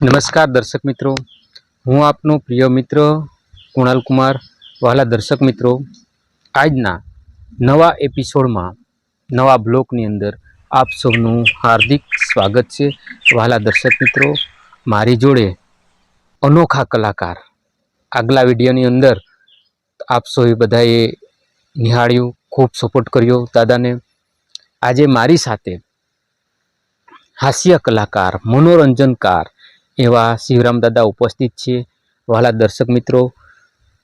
નમસ્કાર દર્શક મિત્રો. હું આપનો પ્રિય મિત્ર કુણાલ કુમાર વહાલા દર્શક મિત્રો. આજના નવા એપિસોડમાં, નવા બ્લોકની અંદર આપ સૌનું હાર્દિક સ્વાગત છે. વહાલા દર્શક મિત્રો, મારી જોડે અનોખા કલાકાર આગલા વિડીયોની અંદર આપ સૌએ બધાએ નિહાળ્યું, ખૂબ સપોર્ટ કર્યો દાદાને. આજે મારી સાથે હાસ્ય કલાકાર, મનોરંજનકાર એવા શિવરામ દાદા ઉપસ્થિત છે. વહાલા દર્શક મિત્રો,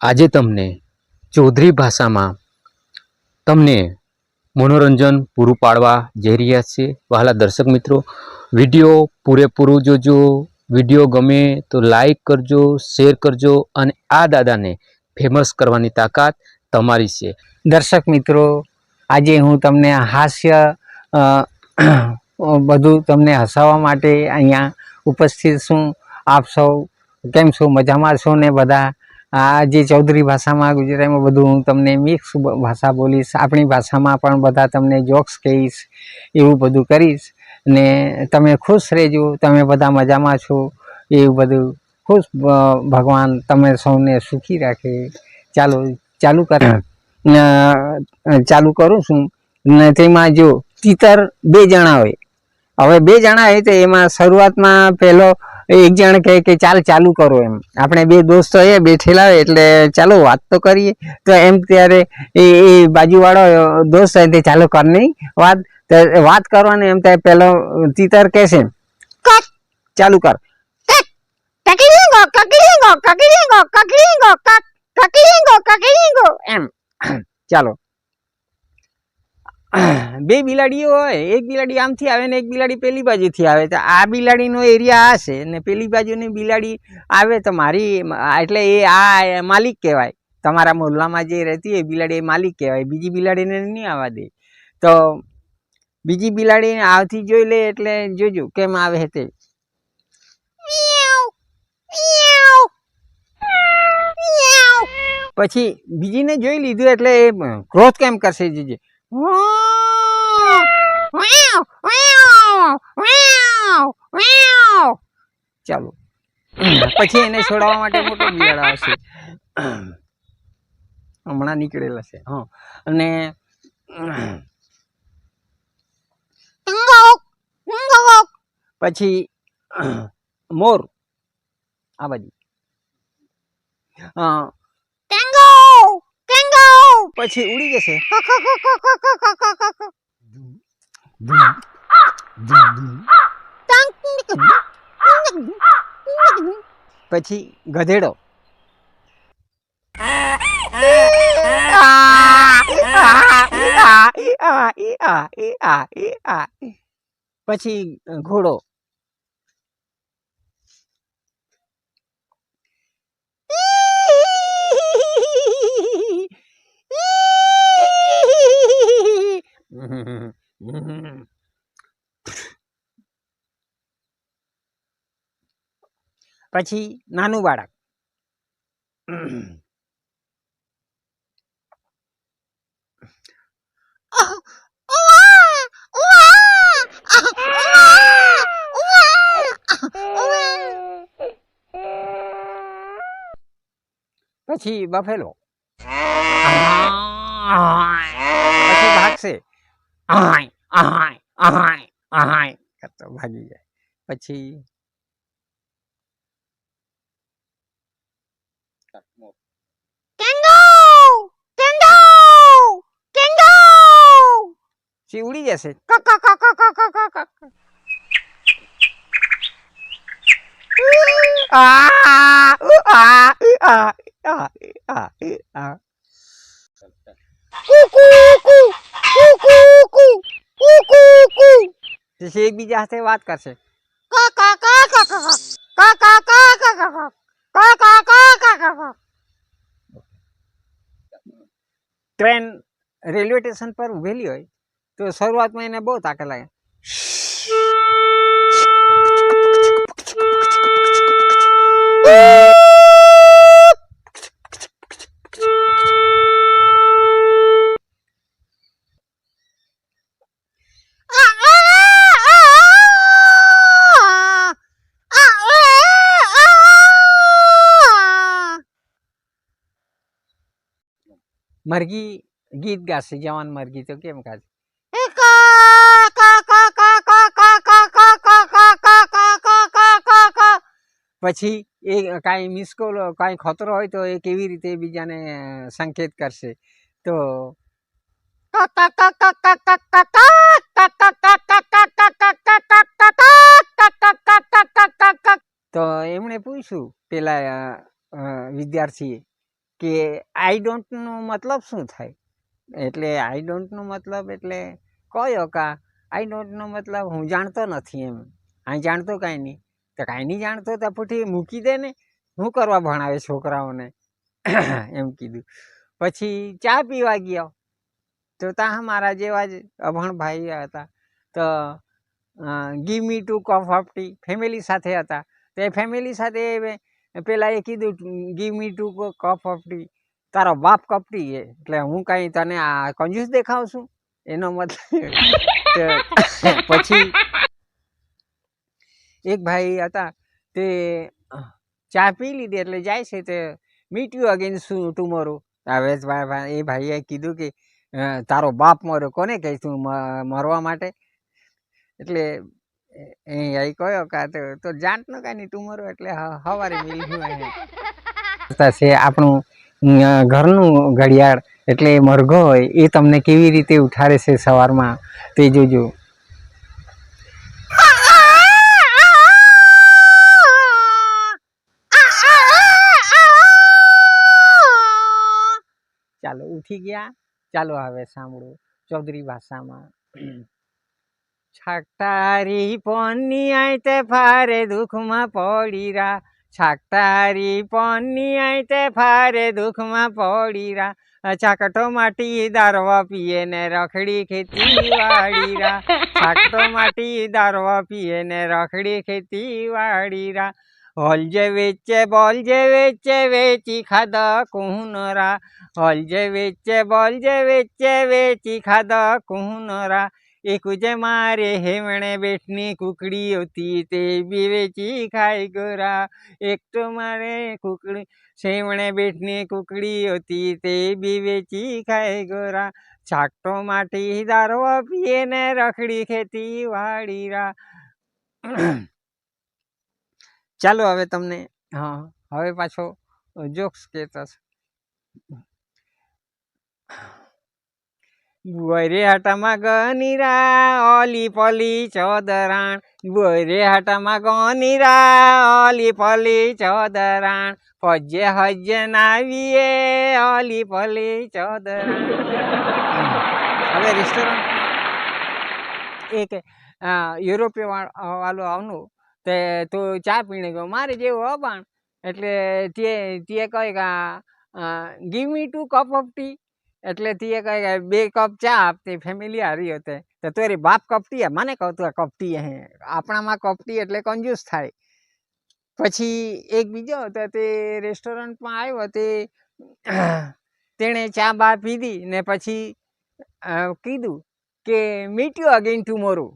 આજે તમને ચૌધરી ભાષામાં તમને મનોરંજન પૂરું પાડવા જઈ રહ્યા છે. વહાલા દર્શક મિત્રો, વીડિયો પૂરેપૂરું જોજો. વીડિયો ગમે તો લાઈક કરજો, શેર કરજો અને આ દાદાને ફેમસ કરવાની તાકાત તમારી છે. દર્શક મિત્રો, આજે હું તમને હાસ્ય બધું તમને હસાવવા માટે અહીંયા ઉપસ્થિત છું. આપ સૌ કેમ છો? મજામાં છો ને બધા? આ જે ચૌધરી ભાષામાં ગુજરાતીમાં બધું હું તમને મિક્સ ભાષા બોલીશ. આપણી ભાષામાં પણ બધા તમને જોક્સ કહીશ એવું બધું કરીશ. ને તમે ખુશ રહેજો. તમે બધા મજામાં છો. એવું બધું ખુશ ભગવાન તમે સૌને સુખી રાખે. ચાલો ચાલુ કર. ચાલુ કરું છું. ને તેમાં જો તીતર બે જણા હોય. હવે બે જણા એ તો એમાં શરૂઆતમાં પહેલો એક જણ કહે કે ચાલ ચાલુ કરો એમ. આપણે બે દોસ્તો એ બેઠેલા હોય એટલે ચાલો વાત તો કરીએ. તો એમ ત્યારે એ એ બાજુવાળો દોસ્ત હોય તે ચાલો કર નહીં વાત વાત કરવાની એમ ત્યારે પેલો તીતર કહેશે ચાલુ કર. એમ. ચાલો. બે બિલાડીઓ હોય, એક બિલાડી આમથી આવે ને એક બિલાડી પેલી બાજુથી આવે. તો આ બિલાડીનો એરિયા આ છે ને પેલી બાજુની બિલાડી આવે તો મારી એટલે એ આ માલિક કહેવાય. તમારા મોહલ્લામાં જે રહેતી એ બિલાડી એ માલિક કહેવાય. બીજી બિલાડીને નહીં આવવા દે. તો બીજી બિલાડીને આવતી જોઈ લે એટલે જોજો કેમ આવે તે. પછી બીજીને જોઈ લીધું એટલે એ ક્રોધ કેમ કરશે જીજે. ચાલો. પછી એને છોડાવવા માટે મોટો બિલાડો આવશે. હમણાં નીકળેલા છે, હા. અને પછી મોર, આ બાજુ. હા. પછી ઉડી જશે. પછી ગધેડો. પછી ઘોડો. પછી નાનું બાળક. પછી બફેલો. પછી ભાગશે. આહાય આહાય આહાય આહાય કરતો ભાગી જાય પછી પછી ઉડી જશે આ, ઉ, આ, ઉ, આ, આ, આ, આ. પછી એકબીજા સાથે વાત કરશે ટ્રેન રેલવે સ્ટેશન પર ઉભેલી હોય તો શરૂઆતમાં એને બહુ તાકાત લાગે મરઘી ગીત ગાશે જવાન મરઘી તો કેમ ગાશે પછી એ કાંઈ મિસકોલ કાંઈ ખતરો હોય તો એ કેવી રીતે બીજાને સંકેત કરશે તો તો એમણે પૂછ્યું પેલા વિદ્યાર્થીએ કે આઈ ડોન્ટનો મતલબ શું થાય? એટલે આઈ ડોન્ટનો મતલબ એટલે કયો કા આઈ ડોન્ટનો મતલબ હું જાણતો નથી એમ. આ જાણતો કાંઈ નહીં. તો કાંઈ નહીં જાણતો તો પૂઠી મૂકી દે ને. શું કરવા ભણાવે છોકરાઓને? એમ કીધું. પછી ચા પીવા ગયો. તો ત્યાં મારા જેવા જ અભણ ભાઈ હતા. તો ગીમી ટુ કફ હફટી ફેમિલી સાથે હતા. તો એ ફેમિલી સાથે પેલા એ કીધું give me two cup of tea. તારો બાપ કપટી છે. એટલે હું કાંઈ તને આ કંજૂસ દેખાઉં છું એનો મતલબ પછી એક ભાઈ હતા, તે ચા પી લીધી એટલે જાય છે તે મીટ યુ અગેન શું ટુમોરો હવે એ ભાઈએ કીધું કે તારો બાપ મર્યો. કોને કહીશ તું મરવા માટે? એટલે અહીં કયો કા તો તો ન કાંઈ ટુમોરો એટલે હવારે અહીંયા છે આપણું ઘરનું ઘડિયાળ, એટલે મરઘો હોય, એ તમને કેવી રીતે ઉઠારે છે સવારમાં? તે જોજો. ચાલો, ઉઠી ગયા. ચાલો, હવે સાંભળો. ચૌધરી ભાષામાં. છાકટારી પોની આઈ તે ફારે દુઃખમાં પડી રા છાકટારી પોની આઈ તે ફારે દુઃખમાં પડી રા છાકટો માટી દારવા પીએ ને રખડી ખેતી વાડી રા છાકટો માટી દારવા પીએ ને રખડી ખેતી વાડી રા હોલ જે વેચે બોલ જે વેચે વેચી ખાધા કુહનરા હોલ જે વેચે એક જે મારે હેમણે બેઠની કુકડી હતી તે બી વેચી ખાઈ ગોરા. એક તો મારે કુકડી શેમણે બેઠની કુકડી હતી તે બી વેચી ખાઈ ગોરા. છાકટો માટી દારો પીએ ને રખડી ખેતી વાડી રા. ચાલો હવે તમને, હા, હવે પાછો જોક્સ કહેતા છે. બોરે હાટામાં ગનીરા ઓલી પલી ચોદરાણ બોરે હાટામાં ગનીરા ઓલી પલી ચોદરાણ પજ્જે હજ્જે નાવીએ ઓલી પલી ચોદરાણ હવે રેસ્ટોરન્ટ એક અ, યુરોપીય વાળ- વાળું આવનું તે તું ચા પીને ગયો મારે જેવું અબાણ એટલે તે તે કહે કે give me two cup of tea એટલે તે કહે બે કપ ચા આપતી ફેમિલી હારી હતી. તો તારી બાપ કપટી મને કહું તું આ કપટી હે? આપણામાં કપટી એટલે કંજૂસ થાય. પછી એક બીજો હતો, તે રેસ્ટોરન્ટમાં આવ્યો, તે તેણે ચા બા પીધી ને પછી કીધું કે મીટ યુ અગેન ટુમોરો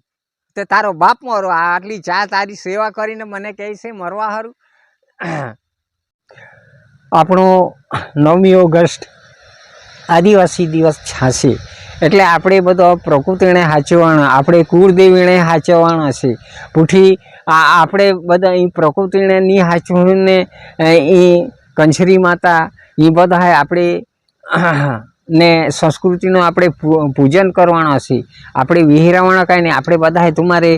તો તારો બાપ મરો, આ આટલી ચા તારી સેવા કરીને મને કહે છે, મરવા હારું. આપણો નવમી ઓગસ્ટ આદિવાસી દિવસ છાશે. એટલે આપણે બધો પ્રકૃતિને સાચવવાનો આપણે કુળદેવીને સાચવવાનો છે. પૂઠી આપણે બધા એ પ્રકૃતિને ની સાચવીને એ કંછરી માતા એ બધા આપણે, ને સંસ્કૃતિનું આપણે પૂજન કરવાનો છે. આપણે વિહિરાવાના કાંઈ નહીં, આપણે બધાએ તમારે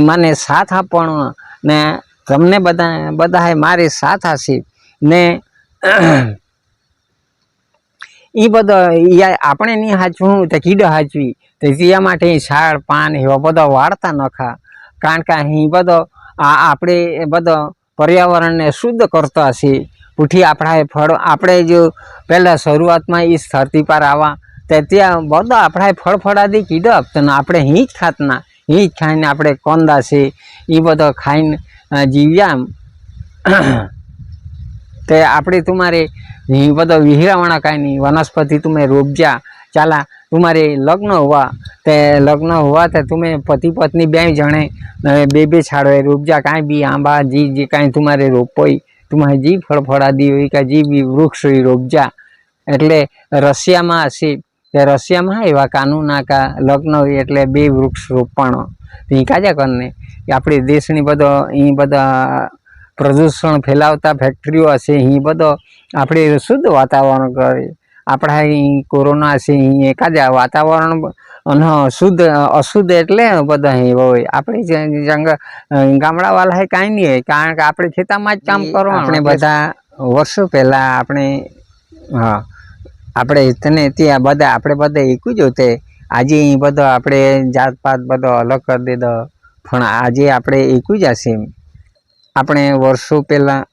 મને સાથ આપવાનો ને તમને બધા બધાએ મારે સાથ હશે ને એ બધો આપણે નહીં હાચવું, તો કીડો હાચવી. તો ત્યાં માટે છાડ પાન એવા બધા વાળતા નખા. કારણ કે અહીં બધો આ આપણે એ બધો પર્યાવરણને શુદ્ધ કરતા હશે પૂઠી આપણા ફળ, આપણે જો પહેલાં શરૂઆતમાં એ ધરતી પર આવવા તો ત્યાં બધા આપણા ફળ ફળાદી કીડો આપતા આપણે અહીં જ ખાતના અહીં જ ખાઈને આપણે કોંદા છે. એ બધો ખાઈને જીવ્યા से આપણે તમારે પદ વિહિરાવણા કાંઈ નહીં વનસ્પતિ તમે રોપજા, ચાલા તમારે લગ્ન હોવા, તે લગ્ન હોવા તે તમે પતિ પત્ની બે જણે બે બે છાડવે રોપજા કાંઈ બી આંબા, જી જે કાંઈ તમારે રોપોય તમારે જી ફળફળાદી હોય કાંઈ જી બી વૃક્ષ હોય રોપજા. એટલે રશિયામાં હશે તે રશિયામાં એવા કાનૂન આકા લગ્ન હોય એટલે બે વૃક્ષ રોપણ એ કાજા કરીને આપણે દેશની બધો અહીં બધા પ્રદૂષણ ફેલાવતા ફેક્ટરીઓ હશે અહીં બધો આપણે શુદ્ધ વાતાવરણ કરે. આપણા અહીં કોરોના છે અહીં એકાદા વાતાવરણ અને શુદ્ધ અશુદ્ધ એટલે બધા અહીં હોય. આપણે જે જંગ ગામડાવાળા કાંઈ નહીં હોય કારણ કે આપણે ખેતામાં જ કામ કરવાનું આપણે બધા વર્ષો પહેલાં આપણે હા આપણે તને ત્યાં બધા આપણે બધા એકું જ હોતે. આજે અહીં બધો આપણે જાત પાત બધો અલગ કરી દીધો. પણ આજે આપણે એકું જ હશે આપણે વર્ષો પહેલાં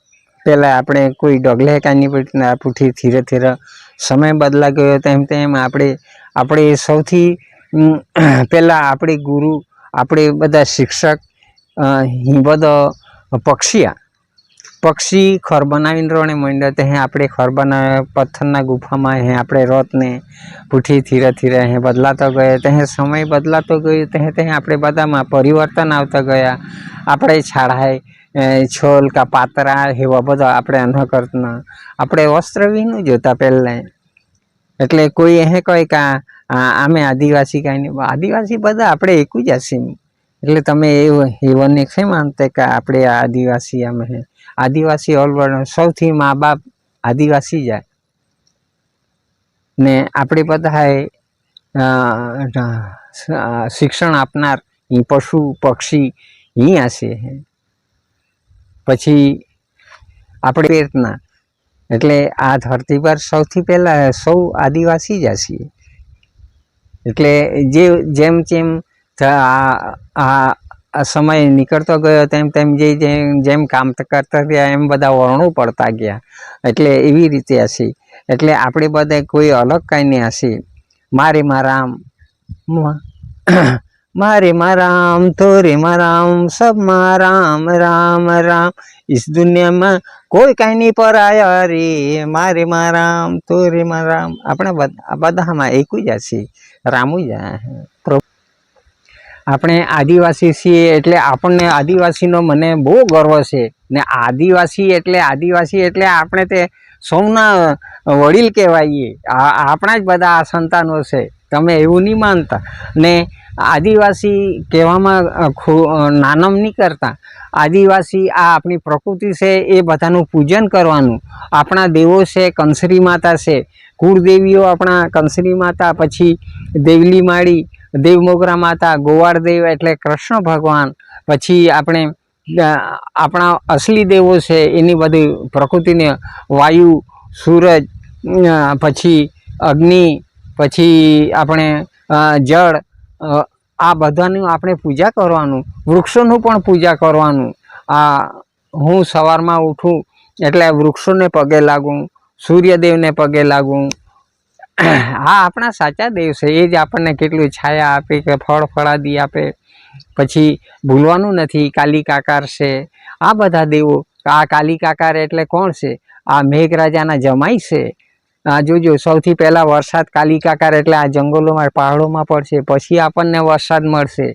પહેલાં આપણે કોઈ ડગલે કાંઈ નહીં પૂઠી ધીરે ધીરે સમય બદલા ગયો. તેમ તેમ આપણે આપણે સૌથી પહેલાં આપણે ગુરુ આપણે બધા શિક્ષક અ, પક્ષીયા પક્ષી ખર બનાવીને રોણે માંડ્યો તે આપણે ખર બનાવે પથ્થરના ગુફામાં હે આપણે રોતને પૂઠી ધીરે ધીરે હે બદલાતો ગયો. તે સમય બદલાતો ગયો તે આપણે બધામાં પરિવર્તન આવતા ગયા. આપણે છાડાય છોલ કા પાતરા એવા બધા આપણે ન કરતા. આપણે વસ્ત્ર વિનું જોતા પહેલાં. એટલે કોઈ એ કહે કે આમે આદિવાસી કાંઈ નહીં. આદિવાસી બધા આપણે એકું જ હશે એટલે તમે એ એવને છે માનતે કે આપણે આદિવાસી અમે આદિવાસી ઓલવર્ડ સૌથી મા બાપ આદિવાસી જાય ને આપણે બધા શિક્ષણ આપનાર એ પશુ, પક્ષી ઈ હશે પછી આપણે પેટના એટલે આ ધરતી પર સૌથી પહેલાં સૌ આદિવાસી જ છીએ. એટલે જે જેમ જેમ આ સમય નીકળતો ગયો, તેમ તેમ જે જેમ કામ કરતા ગયા, એમ બધા વર્ણો પડતા ગયા. એટલે એવી રીતે હશે એટલે આપણે બધા કોઈ અલગ કાંઈ નહીં હશે મારે મારા મારે મારેમાં રામ થોરેમાં રામ સબમાં રામ રામ રામ. ઇસ દુનિયામાં કોઈ કાંઈ નહીં પરાય રે. મારેમાં રામ થોરેમાં રામ. આપણે બધામાં એકું જ છીએ રામુ જ આપણે આદિવાસી છીએ એટલે આપણને આદિવાસીનો મને બહુ ગર્વ છે. ને આદિવાસી એટલે આદિવાસી એટલે આપણે તે સૌના વડીલ કહેવાઈએ. આપણા જ બધા સંતાનો છે. તમે એવું નહીં માનતા. ને આદિવાસી કહેવામાં નાનમ નહીં કરતા. આદિવાસી આ આપણી પ્રકૃતિ છે, એ બધાનું પૂજન કરવાનું. આપણા દેવો છે, કંસરી માતા છે. કુળદેવીઓ આપણા કંસરી માતા, પછી દેવલી માળી, દેવમોગરા માતા ગોવાળ દેવ એટલે કૃષ્ણ ભગવાન. પછી આપણે આપણા અસલી દેવો છે, એની બધી પ્રકૃતિને વાયુ, સૂરજ પછી અગ્નિ પછી આપણે જળ આ બધાનું આપણે પૂજા કરવાનું, વૃક્ષોનું પણ પૂજા કરવાનું. આ હું સવારમાં ઉઠું એટલે વૃક્ષોને પગે લાગું, સૂર્યદેવને પગે લાગું. આ આપણા સાચા દેવ છે, એ જ આપણને કેટલું છાયા આપે કે ફળ ફળાદી આપે. પછી ભૂલવાનું નથી, કાલી કાકાર છે. આ બધા દેવો, આ કાલી કાકાર એટલે કોણ છે? આ મેઘરાજાના જમાઈ છે. આ જોજો, સૌથી પહેલાં વરસાદ કાલિકાકાર એટલે આ જંગલોમાં, પહાડોમાં પડશે. પછી આપણને વરસાદ મળશે.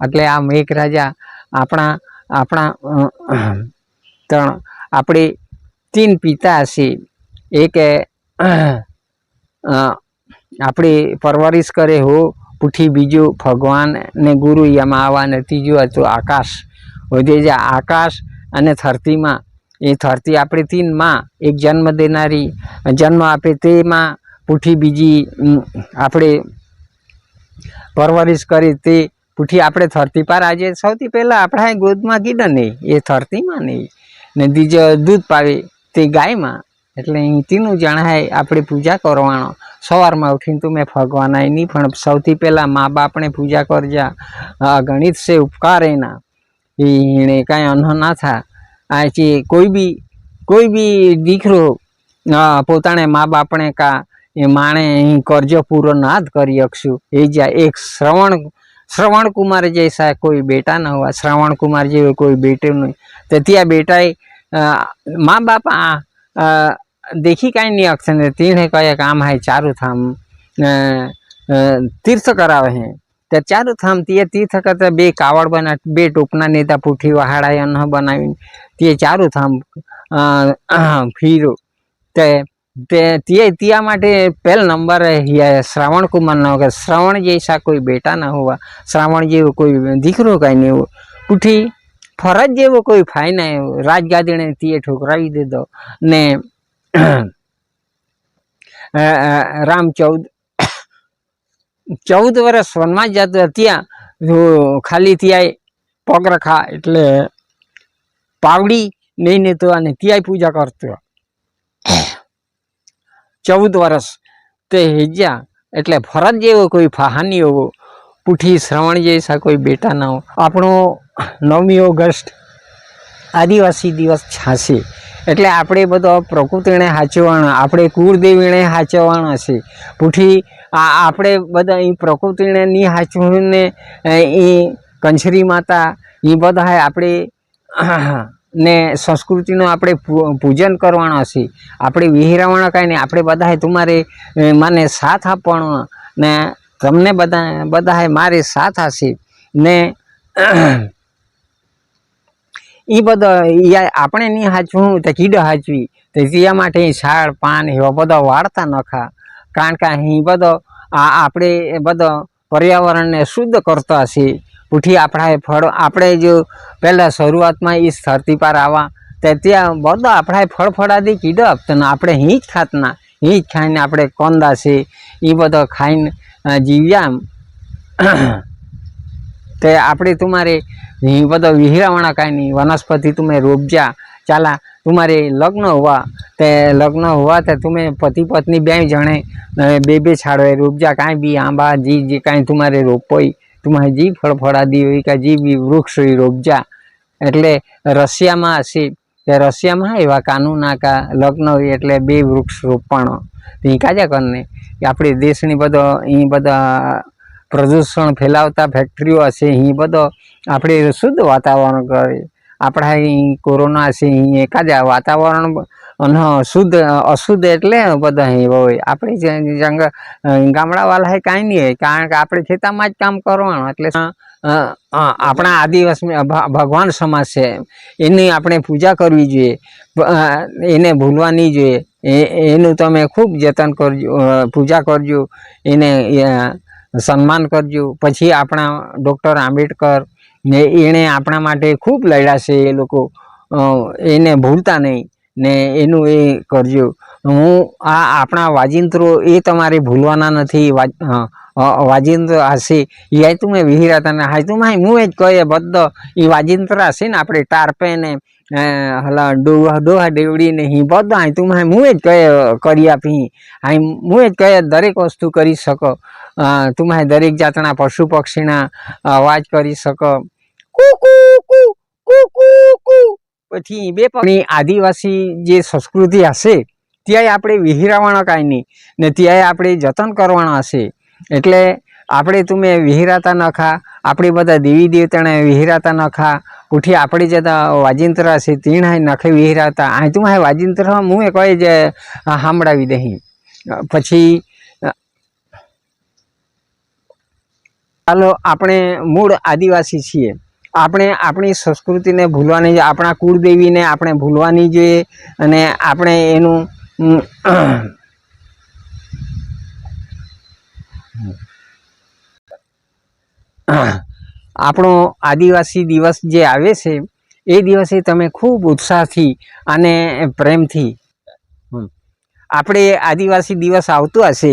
એટલે આ મેઘરાજા આપણા આપણા ત્રણ, આપણે તીન પિતા હશે. એક આપણે પરવરિશ કરે, હો, પૂઠી બીજું ભગવાન ને ગુરુ એમાં આવા ને ત્રીજું હતું આકાશ. વધે જે, આકાશ અને ધરતીમાં એ ધરતી આપણી તીનમાં, એક જન્મ દેનારી, જન્મ આપે તેમાં પૂઠી બીજી આપણે પરવરિશ કરી તે પૂઠી આપણે ધરતી પર આજે સૌથી પહેલાં આપણા ગોદમાં કીધા નહીં એ ધરતીમાં નહીં ને બીજો દૂધ પાવે તે ગાયમાં. એટલે તીનું જણાય આપણે પૂજા કરવાનો. સવારમાં ઉઠીને તું મેં ભગવાન નહીં પણ સૌથી પહેલાં મા બાપને પૂજા કરજા. ગણિત છે ઉપકાર એના. એને કાંઈ અન્ન ના થા. આ છે, કોઈ બી કોઈ બી દીકરો પોતાને મા બાપને કા એ માણે અહીં કરજો પૂરો ના જ કરી શકશું એ જ્યાં એક શ્રવણ શ્રવણ કુમાર જૈસા કોઈ બેટા ન હોવા, શ્રવણ કુમાર જેવો કોઈ બેટું નહીં તો ત્યાં બેટાએ મા બાપ આ દેખી કાંઈ નહીં અક્ષર તેણે કહે કામ હાય ચારું થામ તીર્થ કરાવે હે. तो चार थाम ती तीर्थ करता बे कावड़ बना बे टोपना नेता पुठी वहाड़ा अन्न बना ती चारू थाम फिर ते पहल नंबर है श्रावण कुमार न होगा श्रावण जैसा कोई बेटा ना होगा श्रावण जो कोई दीकर कहीं नहीं पुठी फरज जो कोई फाई ना हो राजगादी ने ती ठोकरा दे दो ने राम चौदह ચૌદ વર્ષ વનમાં જતો ત્યાં ખાલી ત્યાં પગ રખા એટલે પાવડી નહીં ને તો અને ત્યાં પૂજા કરતો. ચૌદ વર્ષ તે હેજ્યા એટલે ફરજ જેવો કોઈ ફહાની હોવો પુઠી શ્રવણ જૈસા કોઈ બેટા ના આપણો નવમી ઓગસ્ટ આદિવાસી દિવસ છાસી એટલે આપણે બધો પ્રકૃતિને સાચવવાના આપણે કુળદેવીને સાચવવાના છે. પૂઠી આપણે બધા એ પ્રકૃતિને નહીં સાચવીને એ કંછરી માતા એ બધા આપણે ને સંસ્કૃતિનું આપણે પૂજન કરવાનો છે. આપણે વિહિરાવાના કાંઈ નહીં, આપણે બધાએ તમારે મને સાથ આપવાનો ને તમને બધા, બધાએ મારે સાથ હશે ને એ બધો આપણે નહીં હાચવું, તો કીડો હાચવી. તો ત્યાં માટે છાળ પાન એવા બધા વાળતા નખા. કારણ કે અહીં બધો આ આપણે એ બધો પર્યાવરણને શુદ્ધ કરતા હશે ઉઠી આપણા ફળ, આપણે જો પહેલાં શરૂઆતમાં એ ધરતી પર આવવા તો ત્યાં બધો આપણા ફળ ફળાદી કીડો આપતાના આપણે અહીં જ ખાતના જ ખાઈને આપણે કોંદા છે એ બધો ખાઈને જીવ્યા. તે આપણે તમારે બધો વિહિરાવણા કાંઈ નહીં વનસ્પતિ તમે રોપજા, ચાલા, તમારે લગ્ન હોવા, તે લગ્ન હોવા તે તમે પતિ પત્ની બે જણે બે બે છાડવે, રોપજા કાંઈ બી, આંબા, જી, જે કાંઈ તમારે રોપોય તમારે જી ફળફળાદી હોય કે જી બી વૃક્ષ હોય રોપજા. એટલે રશિયામાં હશે કે રશિયામાં એવા કાનૂન કા લગ્ન હોય એટલે બે વૃક્ષ રોપવાનો. એ કાજા કરીને? આપણે દેશની બધો અહીં બધા પ્રદૂષણ ફેલાવતા ફેક્ટરીઓ હશે, અહીં બધો આપણે શુદ્ધ વાતાવરણ કરે. આપણા અહીં કોરોના છે અહીં એકાદા વાતાવરણ અને શુદ્ધ અશુદ્ધ એટલે બધા અહીં હોય. આપણે જે જંગ ગામડાવાળા કાંઈ નહીં હોય, કારણ કે આપણે ખેતામાં જ કામ કરવાનું. એટલે આપણા આદિવાસી ભગવાન સમાજ છે. એની આપણે પૂજા કરવી જોઈએ. એને ભૂલવા નહીં જોઈએ એનું તમે ખૂબ જતન કરજો પૂજા કરજો. એને સન્માન કરજો. પછી આપણા ડૉક્ટર આંબેડકર ને એણે આપણા માટે ખૂબ લડ્યા છે એ લોકો. એને ભૂલતા નહીં ને એનું એ કરજો. હું આ આપણા વાજિંત્રો એ તમારે ભૂલવાના નથી. વાજિંત્ર હશે. એ તમે વિહિરાતા ને હાય તું હું હું જ કહે બધો એ વાજિંત્ર હશે ને આપણે ટારપે ને હલા, ડોહા ડોહા ડેવડી ને ઈ બધા તું માય હું જ કહે કરી આપી. હાય હું જ કહે દરેક વસ્તુ કરી શકો. તું માય દરેક જાતના પશુ પક્ષીના અવાજ કરી શકો. કુ કુ કુ કુ કુ પછી બે પણ આદિવાસી જે સંસ્કૃતિ હશે, ત્યાંય આપણે વિહિરાવાના કાંઈ નહીં, ને ત્યાંય આપણે જતન કરવાના હશે. એટલે આપણે તમે વિહિરાતા નખા, આપણે બધા દેવી દેવતાને વિહિરાતા નખા ઉઠી આપણી જતા વાજિંત્ર તીણ હાય નખે વિહરાતા આ તું હા વાજિંત્ર હું એ કહે જે સાંભળાવી દહીં પછી ચાલો આપણે મૂળ આદિવાસી છીએ. આપણે આપણી સંસ્કૃતિને ભૂલવાની આપણા કુળદેવીને આપણે ભૂલવાની જોઈએ અને આપણે એનું ઉમ, આપણો આદિવાસી દિવસ જે આવે છે, એ દિવસે તમે ખૂબ ઉત્સાહથી અને પ્રેમથી આપણે આદિવાસી દિવસ આવતો હશે,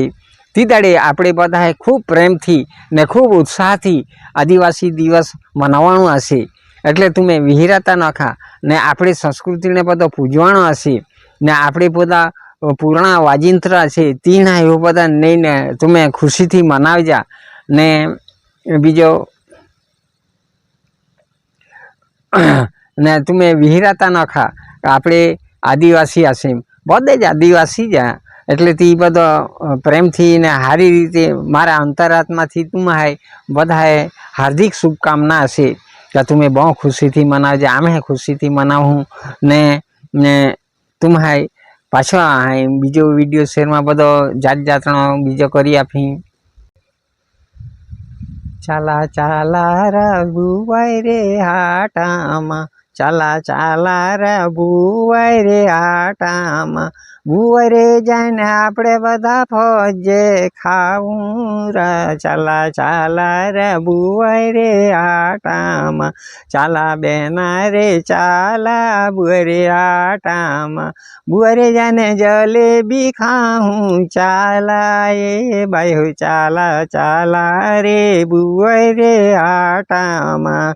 તે દાડે આપણે બધાએ ખૂબ પ્રેમથી ને ખૂબ ઉત્સાહથી આદિવાસી દિવસ મનાવવાનો હશે. એટલે તમે વિહિરાતા નખા ને આપણી સંસ્કૃતિને બધો પૂજવાનો હશે, ને આપણે બધા પૂર્ણા વાજિંત્ર છે તીના એવું બધા ને તમે ખુશીથી મનાવજા, ને બીજો ને તમે ન નખા આપણે આદિવાસી હશે બધે જ આદિવાસી જ એટલે તે બધો પ્રેમથી ને સારી રીતે મારા અંતરાત્માથી તુમ્હાય બધાએ હાર્દિક શુભકામના હશે કે તમે બહુ ખુશીથી મનાવજે આમે ખુશીથી મનાવું ને ને તુમ્હાય પાછો બીજો વીડિયો શેરમાં બધો જાત જાતનો બીજો કરી આપી ચાલા ચાલા રઘુભાઈ રે હાટામાં ચાલા ચાલા રે ભુવાઈ રે આટામાં. ભુવાઈ રે જઈને આપણે બધા ફોજે ખાવું રે. ચાલા ચાલા રે ભુવાઈ રે આટામાં. ચાલા બેના રે ચાલા ભુવાઈ રે આટામાં. ભુવાઈ રે જાને જલેબી ખાઉં. ચાલા એ બાયુ ચાલા ચાલા રે ભુવાઈ રે આટામાં.